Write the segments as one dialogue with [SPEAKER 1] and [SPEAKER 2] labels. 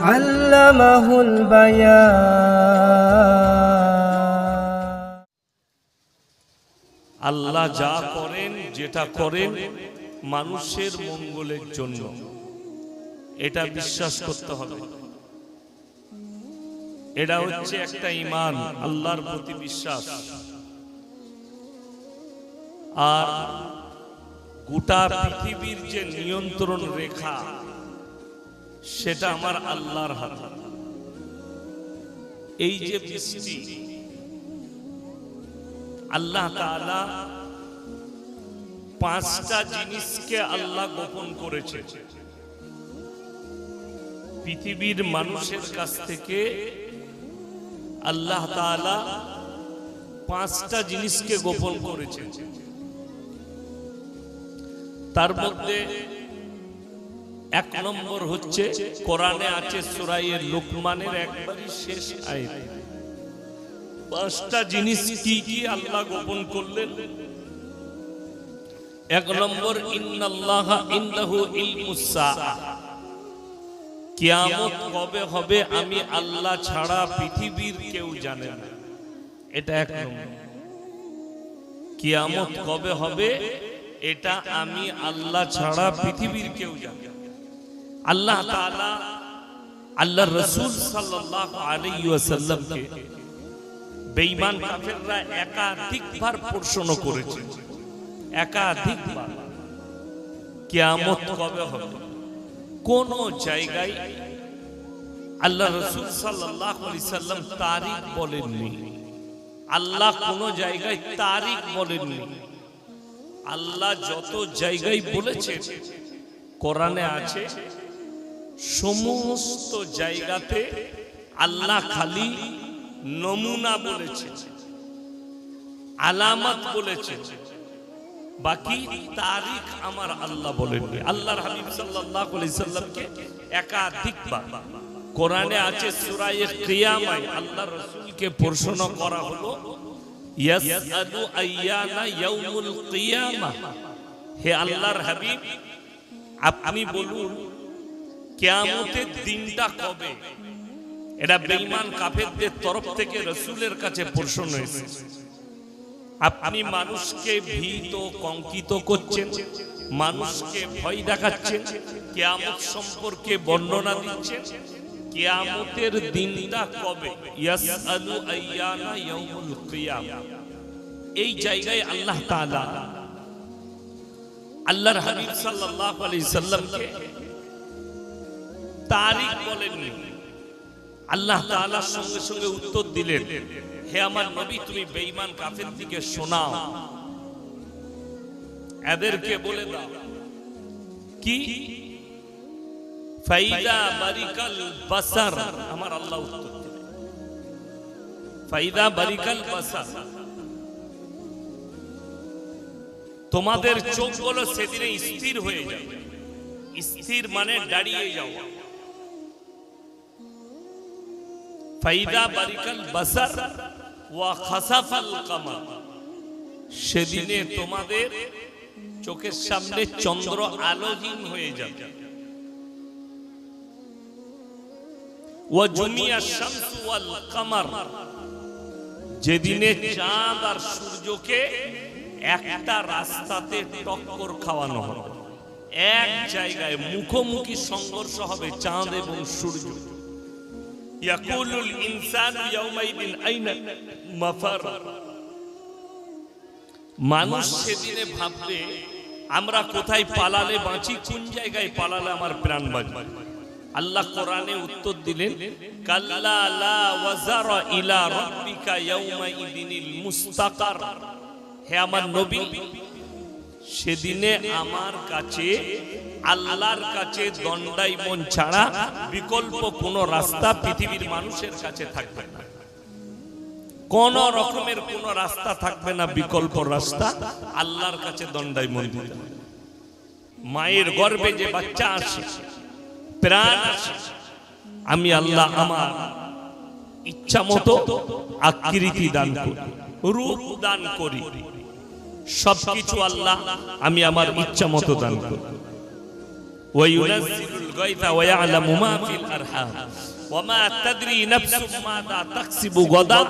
[SPEAKER 1] আল্লামাহুল
[SPEAKER 2] আল্লাহ যা করেন যেটা করেন মানুষের মঙ্গলের জন্য। এটা বিশ্বাস করতে হবে। এটা হচ্ছে একটা ইমান আল্লাহর প্রতি বিশ্বাস। আর গোটা পৃথিবীর যে নিয়ন্ত্রণ রেখা, সেটা আমার আল্লাহর হাতে। এই যে বৃষ্টি, আল্লাহ পাঁচটা জিনিসকে আল্লাহ গোপন করেছে। পৃথিবীর মানুষের কাছ থেকে আল্লাহ পাঁচটা জিনিসকে গোপন করেছে। তার মধ্যে এক নম্বর হচ্ছে কোরআনে আছে সুরাইয়ের লোকমানের একবারই শেষ আয়াত। পাঁচটা জিনিস কি কি আল্লাহ গোপন করলেন? এক নম্বর, ইন্নাল্লাহ ইন্দাহু ইলমুস কিয়ামত কবে হবে আমি আল্লাহ ছাড়া পৃথিবীর কেউ জানে না। এটা এক নম্বর। কিয়ামত কবে হবে এটা আমি আল্লাহ ছাড়া পৃথিবীর কেউ জানে। আল্লাহ তাআলা আল্লাহ রসুল সাল্লাল্লাহু আলাইহি ওয়াসাল্লামকে বেঈমান কাফেররা একাধিকবার প্রশ্ন করেছে। একাধিকবার। কিয়ামত কবে হবে? কোন জায়গায়? আল্লাহ রসুল সাল্লাল্লাহু আলাইহি সাল্লাম তারিখ বলেননি। আল্লাহ কোন জায়গায় তারিখ বলেননি। আল্লাহ যত জায়গায় বলেছে, কোরআনে আছে, সমস্ত জায়গাতে আল্লাহ খালি নমুনা বলেছে, আলামত বলেছে, বাকি তারিখ আমার আল্লাহ বলেননি। আল্লাহর হাবিব সাল্লাল্লাহু আলাইহি সাল্লামকে একাধিকবার কোরআনে আছে সূরা কিয়ামায় আল্লাহ রাসূলকে প্রশ্ন করা হলো ইয়াসআলু আইয়ানা ইয়াউমুল কিয়ামা হে আল্লাহর হাবিব আপনি বলুন কিয়ামতের দিনটা কবে এটা বেঈমান কাফেরদের তরফ থেকে রসুলের কাছে প্রশ্ন এসেছে আপনি মানুষকে ভীত কঙ্কিত করছেন মানুষকে ভয় দেখাচ্ছেন কেয়ামত সম্পর্কে বর্ণনা দিচ্ছেন কেয়ামতের দিনটা কবে? ইয়াসআলু আইয়ানা ইয়াউমুল কিয়ামা। এই জায়গায় আল্লাহ তাআলা আল্লাহর হাবিব সাল্লাল্লাহু আলাইহি সাল্লামকে তারিখ বলেননি। আল্লাহ তাআলার সঙ্গে সঙ্গে উত্তর দিলেন, হে আমার নবী, তুমি বেঈমান কাফের দিকে শোনাও। এদেরকে বলে দাও। কি? ফাইদা বারিকাল বাসার। আমার আল্লাহ উত্তর দিলেন ফাইদা বারিকাল বাসার। তোমাদের চোখগুলো সেদিনে স্থির হয়ে যাবে। স্থির মানে দাঁড়িয়ে যাওয়া। ফাইদা বারিকাল বাসার। ওয়া খাসাফাল কামার। সেদিনে তোমাদের চোখের সামনে চন্দ্র আলোহীন হয়ে যাবে। যেদিনে চাঁদ আর সূর্যকে একটা রাস্তাতে টক্কর খাওয়ানো হবে। এক জায়গায় মুখোমুখি সংঘর্ষ হবে চাঁদ এবং সূর্য। মানুষ সেদিনে ভাববে, আমরা কোথায় পালালে বাঁচি, কোন জায়গায় পালালে আমার প্রাণ বাঁচবে? আল্লাহ কোরআনে উত্তর দিলেন, কাল্লা লা ওয়াজারা ইলা রাব্বিকা ইয়াউমাইদিনিল মুস্তাকার। হে আমার নবী, সেদিনে আমার কাছে, আল্লাহর কাছে দণ্ডাইমন ছাড়া বিকল্প কোন রাস্তা পৃথিবীর মানুষের কাছে থাকবে না। কোন রকমের কোন রাস্তা থাকবে না, বিকল্প রাস্তা আল্লাহর কাছে দণ্ডাইমন দিতে। মায়ের গর্ভে যে বাচ্চা আসে প্রাণ আসে আমি আল্লাহ আমার ইচ্ছা মতো আকৃতি দান করি রূপ দান করি সবকিছু আল্লাহ আমি আমার ইচ্ছা মতো দান করি وينزل الغيث ويعلم ما في الأرحام وما تدري نفس ماذا تكسب غدا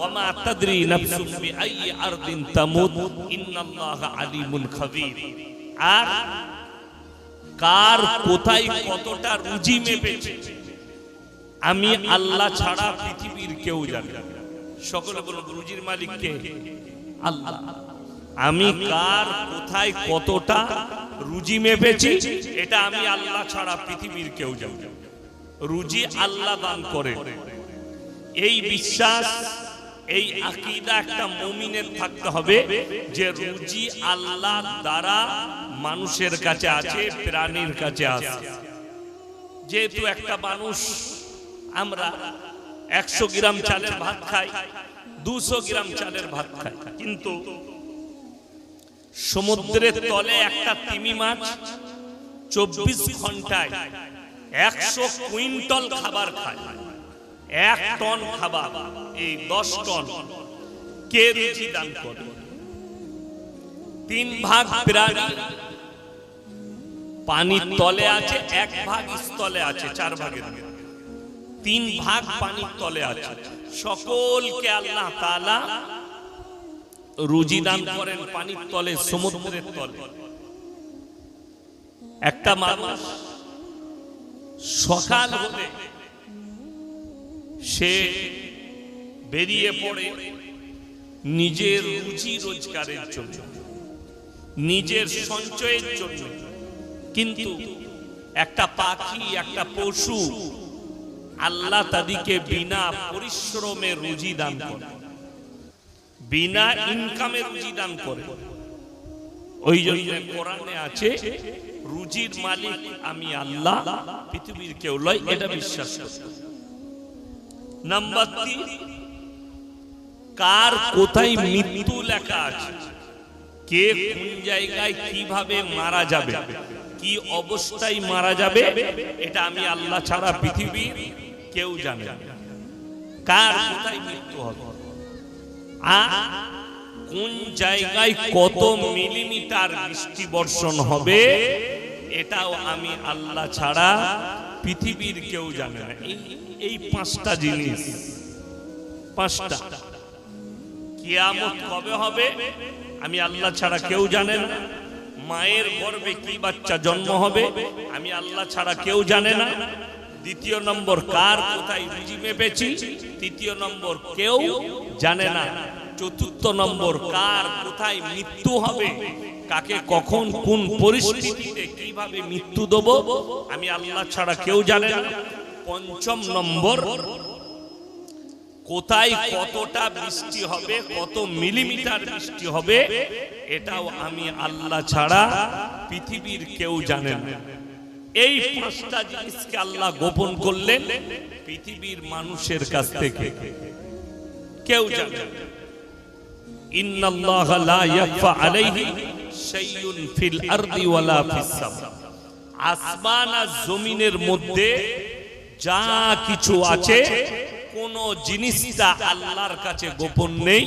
[SPEAKER 2] وما تدري نفس بأي أرض تموت إن الله عليم خبير আর কার কোথায় কতটা রুজি মেপেছে? আমি আল্লাহ ছাড়া পৃথিবীর কেউ জানে। সকলে বলুন রুজির মালিক কে? আল্লাহ। আমি কার কোথায় কতটা রুজি মেপেছি? এটা আমি আল্লাহ ছাড়া পৃথিবীর কেউ জানে। রুজি আল্লাহ দান করে। এই বিশ্বাস এই আকীদা একটা মুমিনের থাকতে হবে যে রুজি আল্লাহ দ্বারা মানুষের কাছে আছে, প্রাণীর কাছে আছে। যেহেতু একটা মানুষ আমরা একশো গ্রাম চালের ভাত খাই, দুশো গ্রাম চালের ভাত খাই, কিন্তু সমুদ্রের তলে একটা তিমি মাছ চব্বিশ ঘন্টায় একশো কুইন্টল খাবার খায়। এক টন খাবার, এই দশ টন কে রুচি দান করে? তিন ভাগ প্রাণী। পানির তলে আছে, এক ভাগ স্থলে আছে, চার ভাগের তিন ভাগ পানির তলে আছে। সকলকে আল্লাহ তাআলা রুজি দান করেন পানির তলে, সমুদ্রের তলে। একটা মানুষ সকাল হলে সে বেরিয়ে পড়ে নিজের রুচি রোজগারের জন্য, নিজের সঞ্চয়ের জন্য। কিন্তু একটা পাখি, একটা পশু আল্লাহ তাদেরকে বিনা পরিশ্রমে রুজি দান করে, বিনা ইনকামে রুজি দান করে। ওই জন্য কোরআনে আছে, রুজির মালিক আমি আল্লাহ, পৃথিবীর কেউ লয় এটা বিশ্বাস করতে নাম্বার তিন, কার কোথায় মৃত্যু লেখা আছে? কে কোন জায়গায় কীভাবে মারা যাবে? কি অবস্থায় মারা যাবে? এটা আমি আল্লাহ ছাড়া পৃথিবীর কেউ জানে। কার কোথায় মৃত্যু হবে? কোন জায়গায় কত মিলিমিটার বৃষ্টি বর্ষণ হবে? এটাও আমি আল্লাহ ছাড়া পৃথিবীর কেউ জানে না। এই পাঁচটা জিনিস, পাঁচটা। কেয়ামত কবে হবে, আমি আল্লাহ ছাড়া কেউ জানে না। মায়ের গর্ভে কি বাচ্চা জন্ম হবে, আমি আল্লাহ ছাড়া কেউ জানে না। দ্বিতীয় নম্বর, কার কোথায় রুজি মেপেছি, তৃতীয় নম্বর, কেউ জানে না। চতুর্থ নম্বর, কার কোথায় মৃত্যু হবে কাকে কখন কোন পরিস্থিতিতে কীভাবে মৃত্যু দেব, আমি আল্লাহ ছাড়া কেউ জানে না। পঞ্চম নম্বর, কোথায় কতটা বৃষ্টি হবে, কত মিলিমিটার বৃষ্টি হবে, এটাও আমি আল্লাহ ছাড়া পৃথিবীর কেউ জানে না। এই পাঁচটা জিনিসকে আল্লাহ গোপন করলেন পৃথিবীর মানুষের কাছ থেকে। কেউ জানে না। ইন্নাল্লাহা লা ইয়াখফা আলাইহি শাইউন ফিল আরদি ওয়ালা ফিস সামা। আসমান আর জমিনের মধ্যে যা কিছু আছে, কোন জিনিসটা আল্লাহর কাছে গোপন নেই।